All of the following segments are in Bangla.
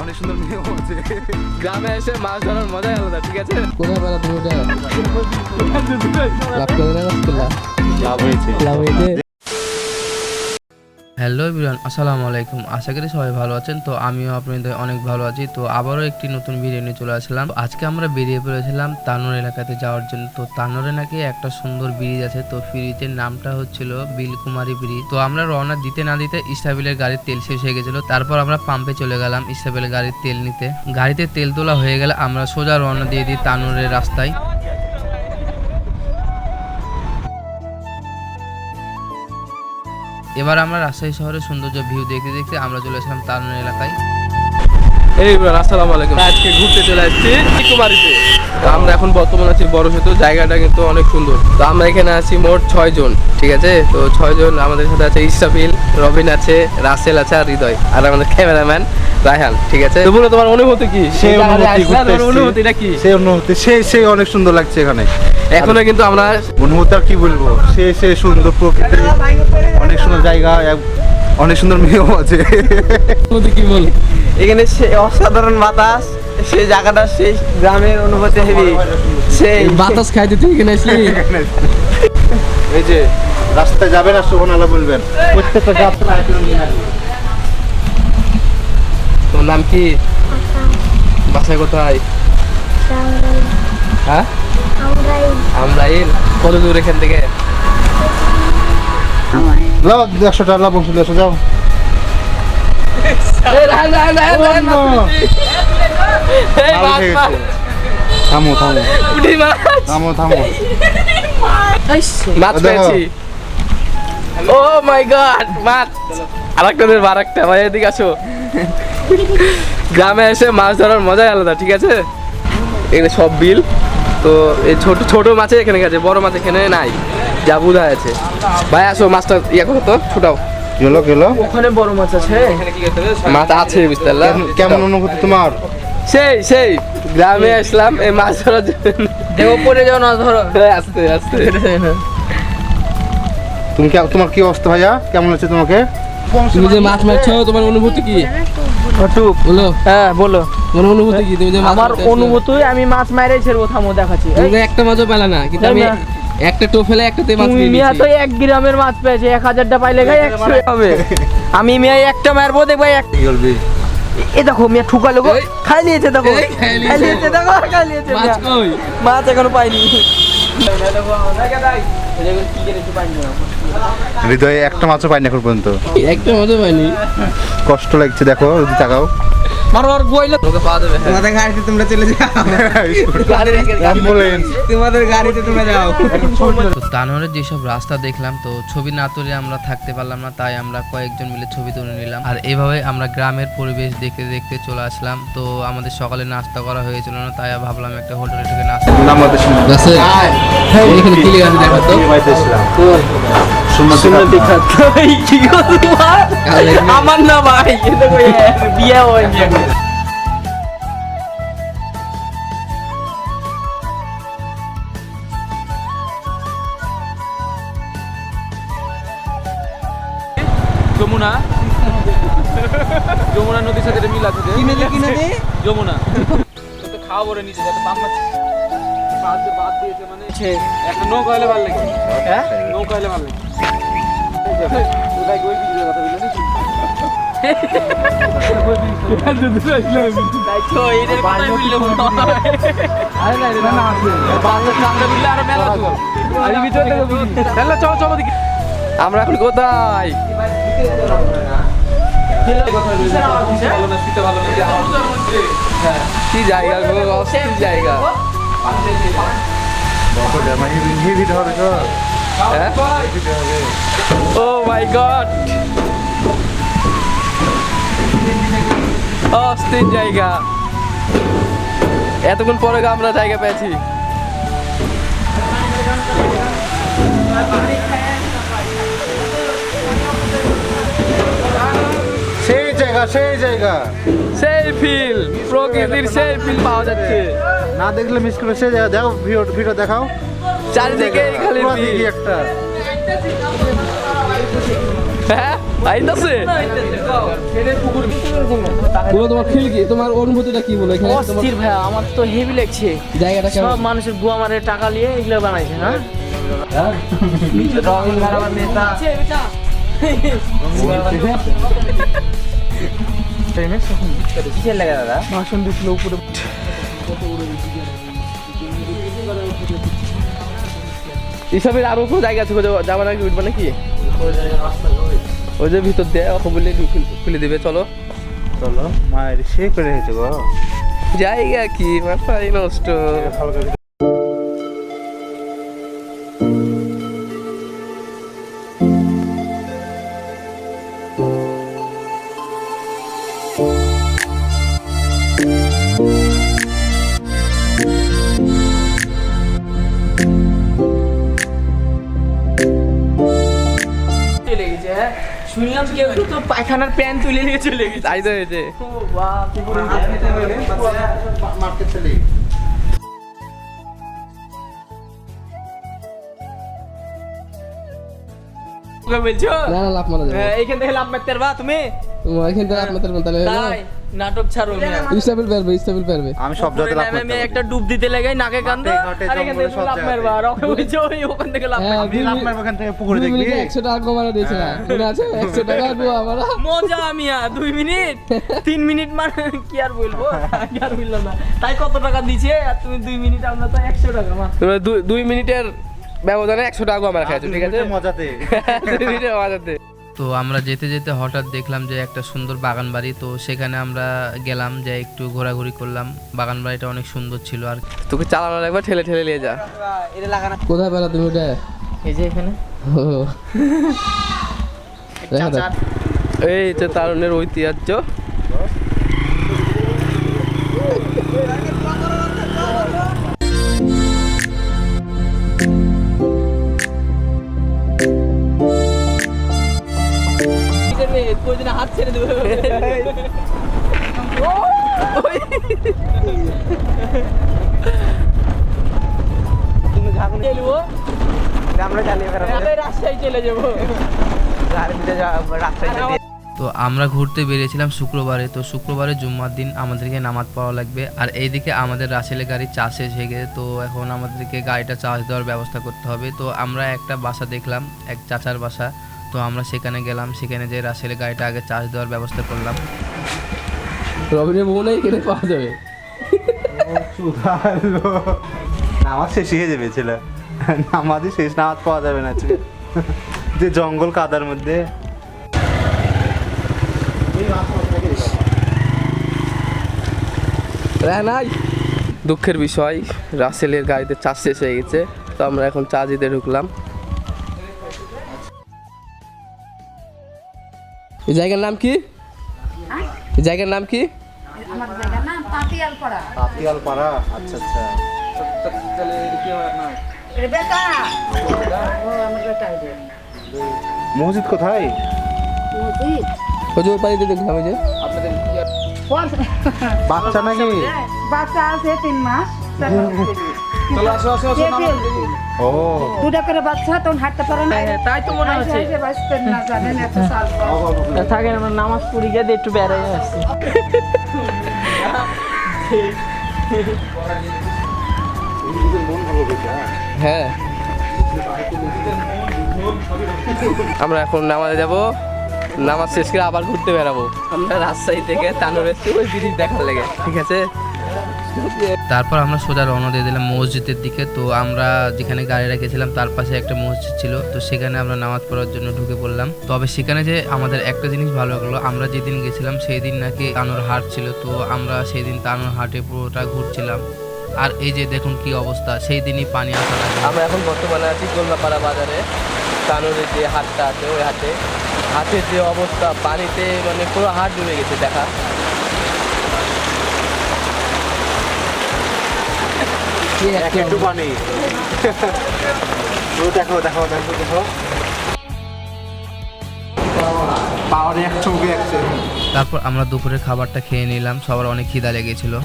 অনেক সুন্দর আছে। গ্রামে এসে মাছ ধরার মজাই আলাদা ঠিক আছে? কোথায় বেলা ওটা লাভ করে লাভ হয়েছে। লাভ হয়েছে। হ্যালো এভরিওয়ান, আসসালামু আলাইকুম। আশা করি সবাই ভালো আছেন। তো আমিও আপনাদের অনেক ভালো আছি। তো আবারও একটি নতুন ভিডিও নিয়ে চলে আসলাম। আজকে আমরা বেরিয়ে পড়েছিলাম তানোর এলাকাতে যাওয়ার জন্য। তো তানোরে নাকি একটা সুন্দর ব্রিজ আছে। তো ব্রিজের নামটা হচ্ছিল বিলকুমারী ব্রিজ। তো আমরা রওনা দিতে না দিতে ইস্টাবিলের গাড়ির তেল শেষ হয়ে গেছিল। তারপর আমরা পাম্পে চলে গেলাম ইস্টাবিলের গাড়ির তেল নিতে। গাড়িতে তেল তোলা হয়ে গেলে আমরা সোজা রওনা দিয়ে দিই তানোরের রাস্তায়। এবার আমরা রাজশাহী শহরের সৌন্দর্য ভিউ দেখতে দেখতে আমরা চলে আসলাম তানোর এলাকায়। এই ব্রান আসসালামু আলাইকুম। আজকে ঘুরতে চলে আসছি কুমারীতে আমরা এখন বর্তমানে আছি বড় সেতু জায়গাটা কিন্তু অনেক সুন্দর। তো আমরা এখানে আছি মোট ছয় জন ঠিক আছে? তো ছয় জন আমাদের সাথে আছে ইস্টাফিল রবিন আছে রাসেল আছে আর হৃদয় আর আমাদের ক্যামেরাম্যান রায়হান ঠিক আছে? তো বলো তোমার অনুভূতি কি? সেই অনুভূতি। অনুভূতিটা কি সেই অনুভূতি সেই সেই অনেক সুন্দর লাগছে এখানে। এখনও কিন্তু আমরা অনুভূতি আর কি বলব? সে সে সুন্দর প্রকৃতি। অনেক সুন্দর জায়গা অনেক সুন্দর মেয়েও আছে। কি বল? এখানে সে অসাধারণ বাতাস সেই জায়গাটা সেই গ্রামের অনুভূতি হেবি। সেই বাতাস খাইতে তুই এখানে আসলি? এই যে রাস্তায় যাবেন আর শোভন আলা বলবেন। প্রত্যেকটা যাত্রা তোর নাম কি? বাসায় কোথায়? হ্যাঁ? আমরা কত দূর এখান থেকে? লাও একশো টাকা লাভ বসে একশো যাও। এই মাল মাছ, খেয়ে মাছ, গেছে। থামো থামো থামো। থামো মাছ পেয়েছি। ও মাই গড মাছ আরেকটা দেব আরেকটা। ভাই এদিকে আসো। গ্রামে এসে মাছ ধরার মজাই আলাদা ঠিক আছে? এখানে সব বিল। তো এই ছোট ছোট মাছে এখানে গেছে বড় মাছ এখানে নাই যা বুধা আছে ভাই আসো মাছটা ইয়ে করো তো ছুটাও গেলো গেলো। ওখানে বড় মাছ আছে। মাছ আছে বুঝতে কেমন- অনুভূতি তোমার? সেই সেই গ্রামে আসলাম এই মাছ ধরার জন্য। দেহ পড়ে যাও না ধরো। এই, আস্তে আস্তে। তুমি তোমার কি অবস্থা ভাইয়া? কেমন লাগছে তোমাকে? তুমি যে মাছ মারছো তোমার অনুভূতি কি? বলো। হ্যাঁ বলো। তোমার অনুভূতি কি? তুমি যে আমার অনুভূতি আমি মাছ মাইরে ছেড়বো থামো দেখাচ্ছি। তুমি তো একটা মাছও পেলে না কিন্তু আমি একটা টো ফেলে একটাতে মাছ পেয়ে মিয়া তো এক গ্রামের মাছ পেয়েছে এক হাজারটা পাইলে গাই একশো হবে। আমি মিয়া একটা মারবো দেখব এক এ দেখো মিয়া ঠুকালো গো। খাই নিয়েছে দেখো। এই, খাই নিয়েছে। দেখো খাই নিয়েছে মাছ কই? মাছ এখনও পাইনি। হৃদয়ে একটা মাছও পাইনি এখন পর্যন্ত। একটা মাছও পাইনি। কষ্ট লাগছে দেখো যদি তাকাও। তোকে হ্যাঁ। তোমাদের গাড়িতে তোমরা চলে যাও। তোমাদের গাড়িতে তোমরা যাও। তো তানোরের যেসব রাস্তা দেখলাম তো ছবি না তুলে আমরা থাকতে পারলাম না তাই আমরা কয়েকজন মিলে ছবি তুলে নিলাম। আর এইভাবে আমরা গ্রামের পরিবেশ দেখতে দেখতে চলে আসলাম। তো আমাদের সকালে নাস্তা করা হয়েছিল না তাই ভাবলাম একটা হোটেলে ঢুকে নাস্তা আমাদের এখানে কি লেখা আছে দেখো তো। আমার না ভাই বিয়ে হয়নি। নদীর সাথে মিল আছে কি নদী কি নদী যমুনা। তো খাওয়া বলে নিচে যাতে বাম মাছ বাদ দিয়ে- বাদ দিয়েছে মানে। একটা নৌকা হলে ভালো লাগে। হ্যাঁ? নৌকা হলে ভালো লাগে। ওটাই কথা হয়। বাংলা আমরা এখন কোথায়? কি জায়গা? গো অস্থির জায়গা ও মাই গড অস্থির জায়গা এতক্ষণ পরে আমরা জায়গা পেয়েছি জায়গা সেই জায়গা। সেই ফিল প্রকৃতির সেই ফিল পাওয়া যাচ্ছে। না দেখলে মিস করে সেই জায়গা। দেখো ভিডিও ভিডিও দেখাও। চারিদিকে খালি দিঘি একটা। হ্যাঁ আইতাছে। তোমার ফিল কি? তোমার অনুভূতিটা কি বলো এখানে? অস্থির আমার তো হেভি লাগছে। জায়গাটা সব মানুষের গুয়া মারে টাকা নিয়ে এগুলো বানাইছে হ্যাঁ? কিসের লাগে দাদা? হিসাবের আরও কোনো জায়গা আছে যাবা নাকি উঠবা নাকি? ওই যে ভিতর দিয়ে অখ বললে খুলে দিবে চলো। চলো মায়ের সে করে হয়েছে গো। জায়গা কি? মাথায় নষ্ট। শুনলাম কেউ তো পায়খানার প্যান তুলে নিয়ে চলে গেছে। তাই তো এতে ও বাপ কি মার্কেট চলে। বলছো? না না লাভ মারা যাবে। হ্যাঁ, এইখান থেকে লাভ মারতে পারবা তুমি? এখান থেকে পারবা তাহলে নাটক ছাড়ো মিয়া। স্টেবল পারবে স্টেবল পারবে আমি সব লাভ করতে আমি একটা ডুব দিতে লাগাই নাকে কান্দে আর এখান থেকে লাভ। মারবা আর ওকে ওই ওখান থেকে লাভ হ্যাঁ, মারবা। আমি লাভ মারবো ওখান থেকে পুকুরে দুই দেখবি। মিনিটে একশো টাকা কমানো দিয়েছে না মনে আছে? একশো টাকা দেবো আমরা মজা মিয়া দুই মিনিট। তিন মিনিট মানে কি আর বলব? কি আর বললাম না। তাই কত টাকা দিছে? আর তুমি দুই মিনিট আমরা তো একশো টাকা মা। তোমরা দুই- দুই মিনিটের ব্যবধানে একশো টাকা আমার খাইছো ঠিক আছে? মজাতে। দুই মিনিটের মাঝাতে তো আমরা যেতে যেতে হঠাৎ দেখলাম যে একটা সুন্দর বাগান বাড়ি তো সেখানে আমরা গেলাম যে একটু ঘোরাঘুরি করলাম। বাগান বাড়িটা অনেক সুন্দর ছিল আর তোকে চালানো লাগবে ঠেলে ঠেলে নিয়ে যা। কোথায় পেলা তুমি ওটা? এই যে এখানে। এই যে তারুণের ঐতিহ্য। তো আমরা ঘুরতে বেরিয়েছিলাম শুক্রবারে, তো শুক্রবারে জুম্মার দিন আমাদেরকে নামাজ পড়া লাগবে। আর এইদিকে আমাদের রাসেলের গাড়ি চার্জ শেষ হয়ে গেছে, তো এখন আমাদেরকে গাড়িটা চার্জ দেওয়ার ব্যবস্থা করতে হবে। তো আমরা একটা বাসা দেখলাম, এক চাচার বাসা। তো আমরা সেখানে গেলাম সেখানে যে রাসেলের গাড়িটা আগে চার্জ দেওয়ার ব্যবস্থা করলাম। রবিনের বউ নেই কেটে পাওয়া যাবে। নামাজ শেষ হয়ে যাবে ছেলে। নামাজই শেষ নামাজ পাওয়া যাবে না আজকে যে জঙ্গল কাদার মধ্যে। নাই। দুঃখের বিষয় রাসেলের গাড়িতে চার্জ শেষ হয়ে গেছে তো আমরা এখন চা দিতে ঢুকলাম। এই জায়গার নাম কি? এই জায়গার নাম কি? আমার আচ্ছা আচ্ছা। রেবেকা ও আমার বেটা মসজিদ কোথায়? পানিতে দেখলাম ওই যে। বাচ্চা নাকি? বাচ্চা আছে তিন মাস। ও। দুটা করে বাচ্চা তখন হাঁটতে পারে না? হ্যাঁ, তাই তো মনে হচ্ছে। বাঁচতেন না জানেন এত সাল থাকেন আমরা নামাজ পড়ি গিয়ে একটু বেড়াই আসছি হ্যাঁ। আমরা এখন নামাজে যাব। নামাজ শেষ করে আবার ঘুরতে বেরাবো আমরা রাজশাহী থেকে তানোর এসছি ওই ব্রিজ দেখার লেগে। ঠিক আছে? তারপর আমরা সোজা রওনা দিয়ে দিলাম মসজিদের দিকে। তো আমরা যেখানে গাড়ি রেখেছিলাম, তার পাশে একটা মসজিদ ছিল। তো সেখানে আমরা নামাজ পড়ার জন্য ঢুকে পড়লাম। তবে সেখানে যে আমাদের একটা জিনিস ভালো লাগল, আমরা যেদিন গেছিলাম সেই দিন নাকি তানোর হাট ছিল। তো আমরা সেই দিন তানোর হাটে পুরোটা ঘুরছিলাম। আর এই যে দেখুন কি অবস্থা, সেই দিনই পানি আসা আমরা এখন বর্তমানে আছি গোল্লাপাড়া বাজারে। তানোরের যে হাটটা আছে, ওই হাটে। হাটের যে অবস্থা, পানিতে মানে পুরো হাট ডুবে গেছে, দেখা। এক একটু পানি দেখো দেখো দেখো দেখো। পাওয়ারে এক চৌকে একশো। তারপর আমরা দুপুরের খাবারটা খেয়ে নিলাম সবার অনেক খিদা লেগেছিল।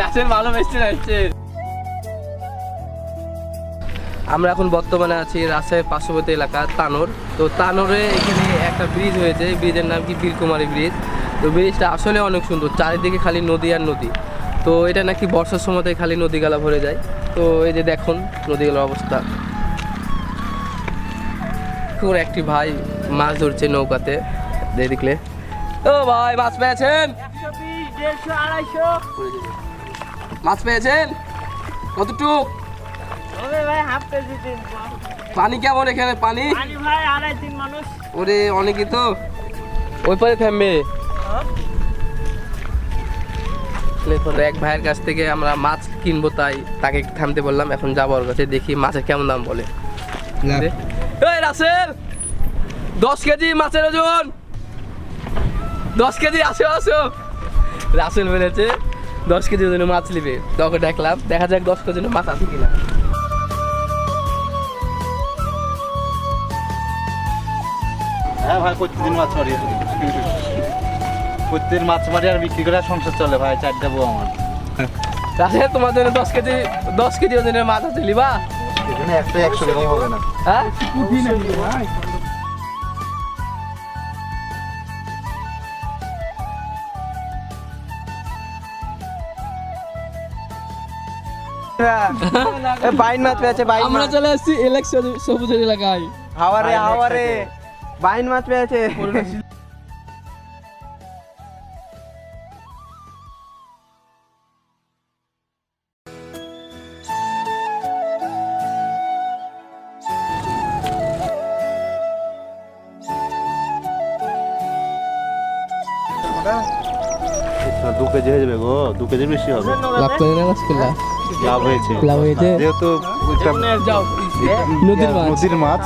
রাসেল ভালো বেস্ট আসছে। আমরা এখন বর্তমানে আছি রাজশাহীর পার্শ্ববর্তী এলাকা তানোর। তো তানোরে এখানে একটা ব্রিজ হয়েছে। ব্রিজের নাম কি? বীরকুমারী ব্রিজ তো ব্রিজটা আসলে অনেক সুন্দর। চারিদিকে খালি নদী আর নদী। তো এটা নাকি বর্ষার সময়তে খালি নদীগালা ভরে যায়। তো এই যে দেখুন নদীগুলোর অবস্থা। করে একটি ভাই মাছ ধরছে নৌকাতে। দেখলে। ও ভাই মাছ পেয়েছেন? মাছ পেয়েছেন? কতটুক? পানি কেমন এখানে? পানি? পানি ভাই আড়াই তিন মানুষ। ওরে অনেকই তো। ওই পারে থামবে। এক ভাইয়ের কাছ থেকে আমরা মাছ কিনবো তাই তাকে থামতে বললাম। এখন যাব ওর কাছে দেখি মাছের কেমন দাম বলে। এই রাসেল! দশ কেজি মাছের ওজন! দশ কেজি আসো আসো। রাসেল বলেছে দশ কেজি ওজনের মাছ নিবে। তখন দেখলাম দেখা যাক দশ কেজি মাছ আছে কিনা। হ্যাঁ ভাই প্রত্যেকদিন মাছ মারি। প্রত্যেকদিন মাছ মারি আর বিক্রি করে সংসার চলে ভাই চারটা বউ আমার। রাসেল তোমার জন্য দশ কেজি দশ কেজি ওজনের মাছ আছে লিবা? একশো টাকা হবে না। হ্যাঁ? এ, বাইন মাছ পেয়েছে বাইন আমরা মাছ চলে আসছি ইলেকশন সবুজের এলাকায়। হাওয়ারে হাওয়ারে। বাইন মাছ পেয়েছে দু কেজি হয়ে যাবে গো দু কেজি বেশি হবে। লাভ করে না মাছ লাভ হয়েছে। লাভ হয়েছে? যেহেতু ওইটা যাও। নদীর মাছ। নদীর মাছ?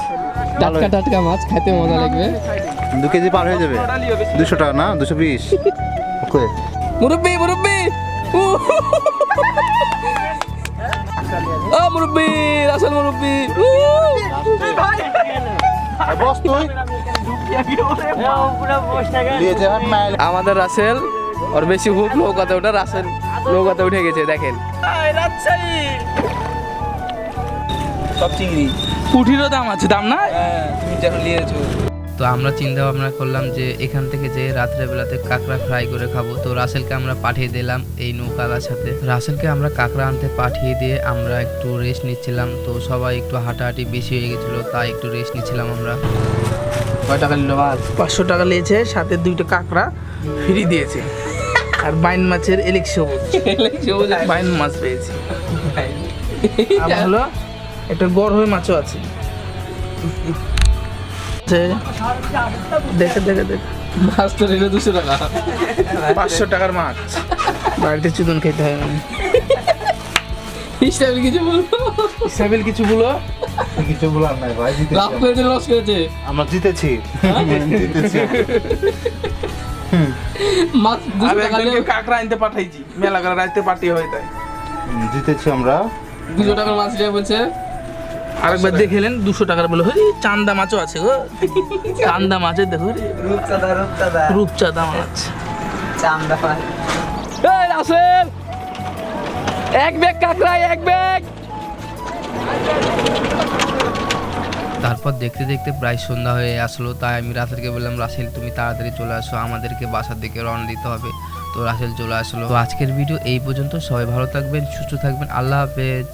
টাটকা টাটকা মাছ খাইতে মজা লাগবে। দু কেজি পার হয়ে যাবে। দুশো টাকা না? দুশো বিশ। ওকে। মুরব্বি মুরব্বি! ও মুরব্বি রাসেল মুরব্বি! বস তুই আমাদের রাসেল ওর বেশি হুক নৌকাতে ওটা রাসেল নৌকাতে উঠে গেছে দেখেন রাজশাহী কুঠিরও দাম আছে দাম না তো আমরা চিন্তা ভাবনা করলাম যে এখান থেকে যে রাত্রেবেলাতে কাঁকড়া ফ্রাই করে খাব। তো রাসেলকে আমরা পাঠিয়ে দিলাম এই নৌকালার সাথে। রাসেলকে আমরা কাঁকড়া আনতে পাঠিয়ে দিয়ে আমরা একটু রেস্ট নিচ্ছিলাম। তো সবাই একটু হাঁটাহাঁটি বেশি হয়ে গেছিল তাই একটু রেস্ট নিচ্ছিলাম আমরা। কয় টাকা নিল মাছ পাঁচশো টাকা নিয়েছে সাথে দুইটা কাঁকড়া ফ্রি দিয়েছে। আর বাইন মাছের এলিক সবুজ। বাইন মাছ পেয়েছি। হলো একটা গড় হয়ে মাছও আছে। দেখে দেখে দেখে। মাছ তো রেলে দুশো টাকা। পাঁচশো টাকার মাছ। বাড়িতে চুদন খেতে হয় মানে হিসাবে কিছু বলব ইসাবিল কিছু বলো কিছু বলার নাই ভাই জিতেছি লাভ করেছে লস করেছে? আমরা জিতেছি। জিতেছি। মাছ দুশো টাকা আনতে পাঠাইছি। মেলা করে রাইতে পার্টি হয় তাই। জিতেছি আমরা। দুশো টাকার মাছ বলছে আরেকবার দেখেলেন দুশো টাকার বলে। হরি চান্দা মাছও আছে গো। চান্দা মাছের দেখো। রূপচাঁদা রূপচাঁদা। রূপচাঁদা মাছ। চান্দা মাছ এই রাসেল! এক ব্যাগ কাঁকড়া এক ব্যাগ! তারপর দেখতে দেখতে প্রায় সন্ধ্যা হয়ে আসলো তাই আমি রাসেলকে বললাম রাসেল তুমি তাড়াতাড়ি চলে আসো আমাদেরকে বাসার দিকে রওনা দিতে হবে। তো রাসেল চলে আসলো। তো আজকের ভিডিও এই পর্যন্ত। সবাই ভালো থাকবেন সুস্থ থাকবেন। আল্লাহ হাফেজ।